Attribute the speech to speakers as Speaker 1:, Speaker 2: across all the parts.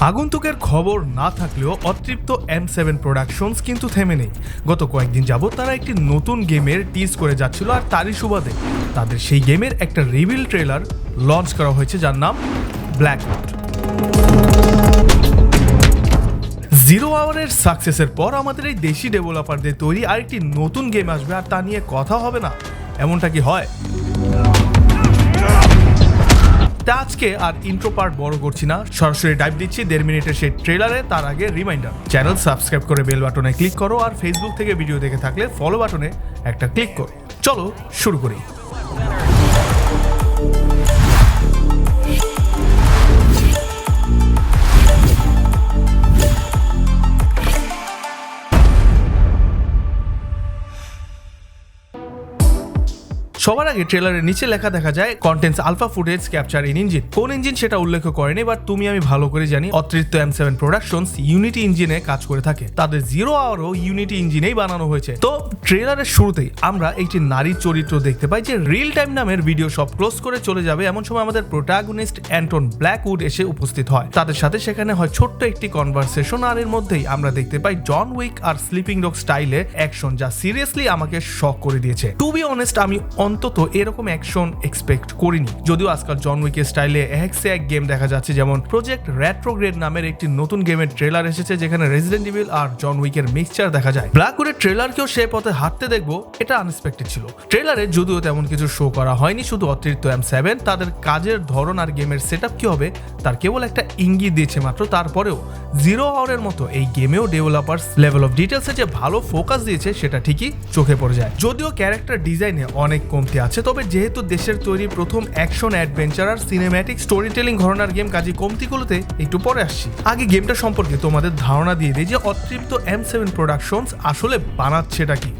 Speaker 1: আগন্তুকের খবর না থাকলেও অতৃপ্ত এম সেভেন প্রোডাকশনস কিন্তু থেমে নেই। গত কয়েকদিন যাবত তারা একটি নতুন গেমের টিজ করে যাচ্ছিল আর তারই সুবাদে তাদের সেই গেমের একটা রিভিল ট্রেলার লঞ্চ করা হয়েছে যার নাম ব্ল্যাক জিরো আওয়ারের সাকসেসের পর আমাদের এই দেশি ডেভেলপারদের তৈরি আরেকটি নতুন গেম আসবে আর তা নিয়ে কথা হবে না। এমনটা কি হয়? তা আজকে আর ইন্ট্রো পার্ট বড় করছি না। সরাসরি ডাইপ দিচ্ছি, দেড় মিনিটের সেই ট্রেলারে তার আগে রিমাইন্ডার চ্যানেল সাবস্ক্রাইব করে বেল বাটনে ক্লিক করো আর ফেসবুক থেকে ভিডিও দেখে থাকলে ফলো বাটনে একটা ক্লিক করো। চলো শুরু করি। সবার আগে ট্রেলারের নিচে লেখা দেখা যায় contents alpha footage capture in engine কোন ইঞ্জিন সেটা উল্লেখ করেনি বাট তুমি আমি ভালো করে জানি, অতৃপ্ত এম সেভেন প্রোডাকশনস ইউনিটি ইঞ্জিনে কাজ করে থাকে। তাদের জিরো আওয়ারও ইউনিটি ইঞ্জিনেই বানানো হয়েছে। তো ট্রেলারের শুরুতেই আমরা একটি নারী চরিত্র দেখতে পাই, যে রিল টাইম নামের ভিডিও সব ক্লোজ করে চলে যাবে। এমন সময় আমাদের প্রোটাগনিস্ট অ্যান্টন ব্ল্যাকউড এসে উপস্থিত হয়। তাদের সাথে সেখানে হয় ছোট্ট একটি কনভারসেশন আর এর মধ্যেই আমরা দেখতে পাই জন উইক আর স্লিপিং ডগ স্টাইলে অ্যাকশন যা সিরিয়াসলি আমাকে শক করে দিয়েছে। টু বি অনেস্ট আমি অন্তত এরকম অ্যাকশন এক্সপেক্ট করিনি। যদিও আজকাল জন উইকের স্টাইলে এক সে এক গেম দেখা যাচ্ছে, যেমন প্রজেক্ট রেট্রোগ্রেড নামের একটি নতুন গেমের ট্রেলার এসেছে, যেখানে রেজিডেন্ট ইভিল আর জন উইকের মিক্সচার দেখা যায়। ব্ল্যাকউডের ট্রেলারকেও সে পথে হাঁটতে দেখব, এটা আনএক্সপেক্টেড ছিল। ট্রেলারে যদিও তেমন কিছু শো করা হয়নি, শুধু অতিরিক্ত এম সেভেন তাদের কাজের ধরন আর গেমের সেট আপ কী হবে, তার কেবল একটা ইঙ্গিত দিয়েছে মাত্র। তারপরেও জিরো আওয়ারের মতো এই গেমেও ডেভেলপার্স লেভেল অফ ডিটেলসে যে ভালো ফোকাস দিয়েছে, সেটা ঠিকই চোখে পড়ে যায়। যদিও ক্যারেক্টার ডিজাইনে অনেক কমতি আছে। তবে যেহেতু দেশের তৈরি প্রথম অ্যাকশন অ্যাডভেঞ্চার আর সিনেম্যাটিক স্টোরি টেলিং ঘরনার গেম কাজে কমতিগুলোতে একটু পরে আসছি। আগে গেমটা সম্পর্কে তোমাদের ধারণা দিয়ে দিই যে অতৃপ্ত এম সেভেন প্রোডাকশনস আসলে বানাচ্ছে এটা কি।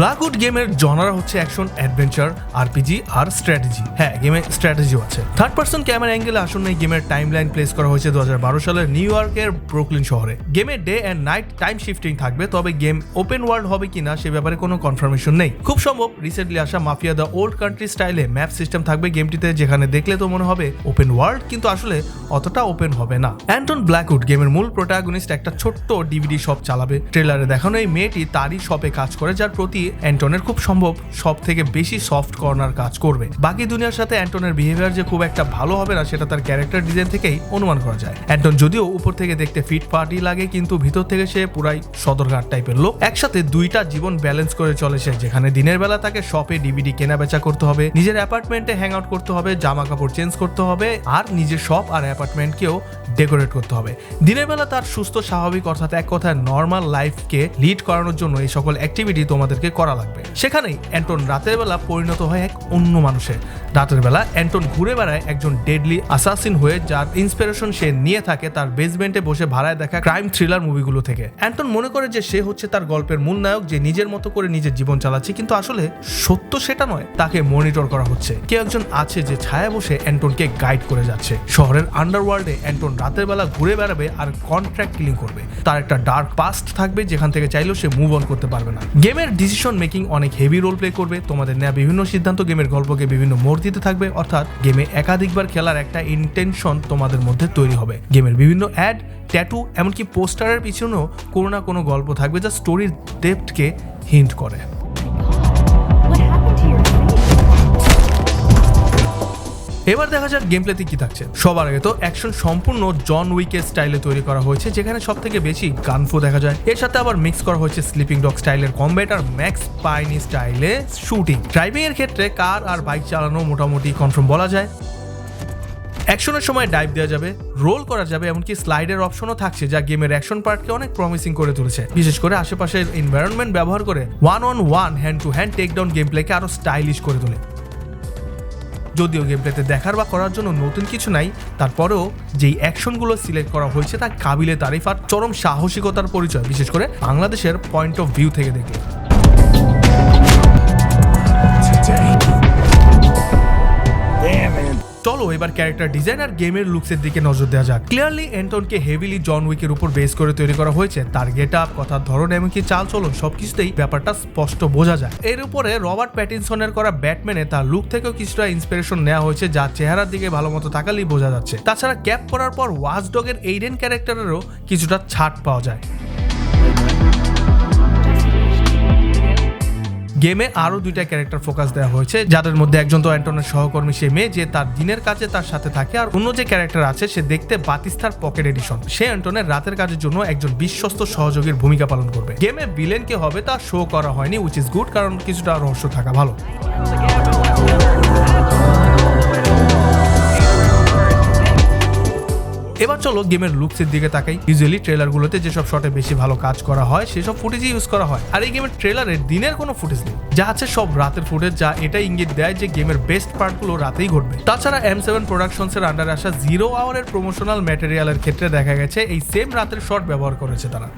Speaker 1: ব্ল্যাকউড গেমের জনারা হচ্ছে অ্যাকশন অ্যাডভেঞ্চার আরপিজি আর স্ট্র্যাটেজি হ্যাঁ গেমে স্ট্র্যাটেজিও আছে। থার্ড পার্সন ক্যামেরা অ্যাঙ্গেলে আসন্ন এই গেমের টাইম লাইন প্লেস করা হয়েছে দু হাজার বারো সালের নিউ ইয়র্কের ব্রুকলিন শহরে। গেমে day and night time shifting থাকবে, তবে গেম ওপেন ওয়ার্ল্ড হবে কিনা সে ব্যাপারে কোনো কনফার্মেশন নেই। খুব সম্ভব রিসেন্টলি আসা মাফিয়া দ্য ওল্ড কান্ট্রি স্টাইলে ম্যাপ সিস্টেম থাকবে গেমটিতে যেখানে দেখলে তো মনে হবে ওপেন ওয়ার্ল্ড কিন্তু আসলে অতটা ওপেন হবে না। অ্যান্টন ব্ল্যাকউড গেমের মূল প্রোটাগনিস্ট একটা ছোট্ট ডিভিডি শপ চালাবে। ট্রেলারে দেখানো এই মেয়েটি তারই শপে কাজ করে, যার প্রতি অ্যান্টনের খুব সম্ভব সব থেকে বেশি সফট কর্নার কাজ করবে। বাকি দুনিয়ার সাথে অ্যান্টনের বিহেভিয়ার যে খুব একটা ভালো হবে না, সেটা তার ক্যারেক্টার ডিজাইন থেকেই অনুমান করা যায়। অ্যান্টন যদিও উপর থেকে দেখতে ফিট পার্টি লাগে, কিন্তু ভিতর থেকে সে পুরাই সদরঘাট টাইপের লোক। একসাথে দুইটা জীবন ব্যালেন্স করে চলে সে, যেখানে দিনের বেলা তাকে শপে ডিভিডি কেনা বেচা করতে হবে, নিজের অ্যাপার্টমেন্টে হ্যাং আউট করতে হবে জামা কাপড় চেঞ্জ করতে হবে, আর নিজের শপ আর অ্যাপার্টমেন্টকেও ডেকোরেট করতে হবে। দিনের বেলা তার সুস্থ, স্বাভাবিক, অর্থাৎ এক কথায় নর্মাল লাইফকে লিড করানোর জন্য এই সকল অ্যাক্টিভিটি তোমাদেরকে করা লাগবে। সেখানেই অ্যান্টন রাতের বেলা পরিণত হয় এক অন্য মানুষে রাতের বেলা অ্যান্টন ঘুরে বেড়ায় একজন ডেডলি আসাসিন হয়ে যার ইন্সপিরেশন সে নিয়ে থাকে তার বেসমেন্টে বসে ভাড়ায় দেখা ক্রাইম থ্রিলার মুভিগুলো থেকে। অ্যান্টন মনে করে যে সে হচ্ছে তার গল্পের মূল নায়ক যে নিজের মতো করে নিজের জীবন চালাচ্ছে, কিন্তু আসলে সত্য সেটা নয়, তাকে মনিটর করা হচ্ছে। কেউ একজন আছে যে ছায়া বসে অ্যান্টনকে গাইড করে যাচ্ছে। শহরের আন্ডারওয়ার্ল্ডে অ্যান্টন রাতের বেলা ঘুরে বেড়াবে আর কন্ট্রাক্ট কিলিং করবে। তার একটা ডার্ক পাস্ট থাকবে যেখান থেকে চাইলেও সে মুভ অন করতে পারবে না। গেমের ডিসিশন মেকিং অনেক হেভি রোল প্লে করবে। তোমাদের নেওয়া বিভিন্ন সিদ্ধান্ত গেমের গল্পকে বিভিন্ন মোড় দিতে থাকবে। অর্থাৎ গেমে একাধিকবার খেলার একটা ইন্টেনশন তোমাদের মধ্যে তৈরি হবে। গেমের বিভিন্ন অ্যাড ট্যাটু এমনকি পোস্টারের পিছনেও কোনো না কোনো গল্প থাকবে যা স্টোরির ডেপথকে হিন্ট করে। এবার দেখা যাক গেম প্লেতে কি থাকছে। সবার আগে তো অ্যাকশন সম্পূর্ণ জন উইকের স্টাইলে তৈরি করা হয়েছে, যেখানে সব থেকে বেশি গানফো দেখা যায়। এর সাথে আবার মিক্স করা হয়েছে স্লিপিং ডগ স্টাইলের কম্ব্যাট আর ম্যাক্স পাইনি স্টাইলে শুটিং ড্রাইভিং এর ক্ষেত্রে কার আর বাইক চালানো মোটামুটি কনফার্ম বলা যায়। অ্যাকশনের সময় ডাইভ দেওয়া যাবে রোল করা যাবে, এমনকি স্লাইডের অপশনও থাকছে, যা গেমের অ্যাকশন পার্টকে অনেক প্রমিসিং করে তুলেছে। বিশেষ করে আশেপাশের এনভায়রনমেন্ট ব্যবহার করে one on one hand to hand take down game প্লেকে আরও স্টাইলিশ করে তোলে। যদিও গেম প্লেতে দেখার বা করার জন্য নতুন কিছু নাই, তারপরেও যেই অ্যাকশনগুলো সিলেক্ট করা হয়েছে তা কাবিলে তারিফ আর চরম সাহসিকতার পরিচয়, বিশেষ করে বাংলাদেশের পয়েন্ট অফ ভিউ থেকে
Speaker 2: it.
Speaker 1: চলো এবার ক্যারেক্টার ডিজাইন আর গেমের লুকসের দিকে নজর দেওয়া যাক। ক্লিয়ারলি এন্টনকে হেভিলি জন উইকের উপর বেস করে তৈরি করা হয়েছে। তার গেট আপ কথার ধরন, এমনকি চাল চলন সবকিছুতেই ব্যাপারটা স্পষ্ট বোঝা যায়। এর উপরে রবার্ট প্যাটিনসনের করা ব্যাটম্যানে তার লুক থেকেও কিছুটা ইন্সপিরেশন নেওয়া হয়েছে, যা চেহারার দিকে ভালো মতো তাকালেই বোঝা যাচ্ছে। তাছাড়া ক্যাপ করার পর ওয়াচ ডগের এইডেন ক্যারেক্টারেরও কিছুটা ছাড় পাওয়া যায়। গেমে আরও দুইটা ক্যারেক্টার ফোকাস দেওয়া হয়েছে, যাদের মধ্যে একজন তো অ্যান্টনের সহকর্মী, সে মেয়ে, যে তার দিনের কাজে তার সাথে থাকে, আর অন্য যে ক্যারেক্টার আছে, সে দেখতে বাতিস্তার পকেট এডিশন। সে অ্যান্টনের রাতের কাজের জন্য একজন বিশ্বস্ত সহযোগীর ভূমিকা পালন করবে। গেমে ভিলেন কে হবে তা শো করা হয়নি উইচ ইজ গুড কারণ কিছুটা রহস্য থাকা ভালো। এবার চলো গেমের লুকসের দিকে তাকাই। ইউজুয়ালি ট্রেলারগুলোতে যেসব শটে বেশি ভালো কাজ করা হয়, সেসব ফুটেজই ইউজ করা হয়। আর এই গেমের ট্রেলারে দিনের কোনো ফুটেজ নেই। যা আছে সব রাতের ফুটেজ যা এটা ইঙ্গিত দেয় যে গেমের বেস্ট পার্টগুলো রাতেই ঘটবে। তাছাড়া এম সেভেন প্রোডাকশনসের আন্ডারে আসা জিরো আওয়ারের প্রমোশনাল ম্যাটেরিয়ালের ক্ষেত্রে দেখা গেছে, এই সেম রাতের শট ব্যবহার করেছে তারা।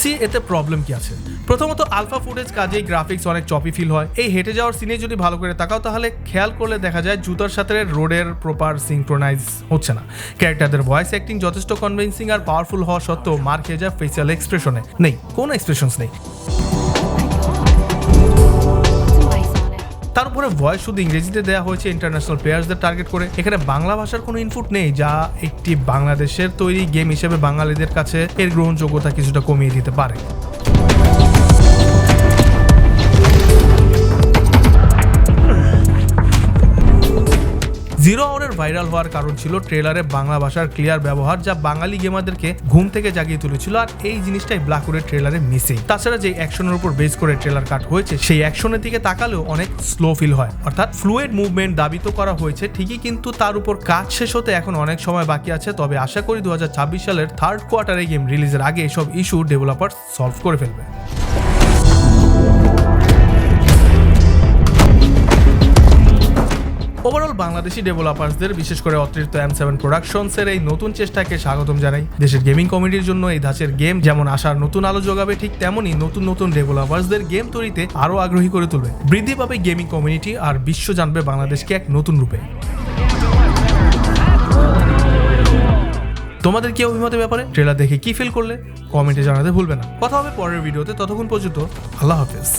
Speaker 1: সি এতে প্রবলেম কি আছে। প্রথমত আলফা ফুটেজ কাজেই গ্রাফিক্স অনেক চপি ফিল হয়। এই হেঁটে যাওয়ার সিনে যদি ভালো করে তাকাও, তাহলে খেয়াল করলে দেখা যায় জুতার সাথে রোডের প্রপার সিঙ্ক্রোনাইজ হচ্ছে না। ক্যারেক্টারদের ভয়েস অ্যাক্টিং যথেষ্ট কনভিন্সিং আর পাওয়ারফুল হওয়া সত্ত্বেও মার খেয়ে যায় ফেসিয়াল এক্সপ্রেশনে নেই, কোনো এক্সপ্রেশনস নেই। তার উপরে ভয়েস শুধু ইংরেজিতে দেওয়া হয়েছে ইন্টারন্যাশনাল প্লেয়ার্সদের টার্গেট করে। এখানে বাংলা ভাষার কোনো ইনপুট নেই, যা একটি বাংলাদেশের তৈরি গেম হিসেবে বাঙালিদের কাছে এর গ্রহণযোগ্যতা কিছুটা কমিয়ে দিতে পারে। জিরো আওয়ারের ভাইরাল হওয়ার কারণ ছিল ট্রেলারে বাংলা ভাষার ক্লিয়ার ব্যবহার যা বাঙালি গেমারদেরকে ঘুম থেকে জাগিয়ে তুলেছিল আর এই জিনিসটাই ব্ল্যাকুরের ট্রেলারে মিসিং তাছাড়া যে অ্যাকশনের উপর বেস করে ট্রেলার কাট হয়েছে, সেই অ্যাকশনের দিকে তাকালেও অনেক স্লো ফিল হয়। অর্থাৎ ফ্লুয়েড মুভমেন্ট দাবি তো করা হয়েছে ঠিকই, কিন্তু তার উপর কাজ শেষ হতে এখন অনেক সময় বাকি আছে। তবে আশা করি দু হাজার ছাব্বিশ সালের থার্ড কোয়ার্টারে গেম রিলিজের আগে এসব ইস্যু ডেভেলপার সলভ করে ফেলবে। ওভারঅল বাংলাদেশি ডেভেলপারসদের বিশেষ করে অতিরিক্ত এম সেভেন প্রোডাকশনসের এই নতুন চেষ্টাকে স্বাগতম জানাই। দেশের গেমিং কমিটির জন্য এই ধাঁচের গেম যেমন আসার নতুন আলো যোগাবে ঠিক তেমনই নতুন নতুন ডেভেলপারসদের গেম তৈরিতে আরও আগ্রহী করে তুলবে। বৃদ্ধি পাবে গেমিং কমিউনিটি আর বিশ্ব জানবে বাংলাদেশকে এক নতুন রূপে। তোমাদের কি অভিমতের ব্যাপারে? ট্রেলার দেখে কি ফিল করলে? কমেন্টে জানাতে ভুলবে না। কথা হবে পরের ভিডিওতে ততক্ষণ পর্যন্ত আল্লাহ হাফেজ।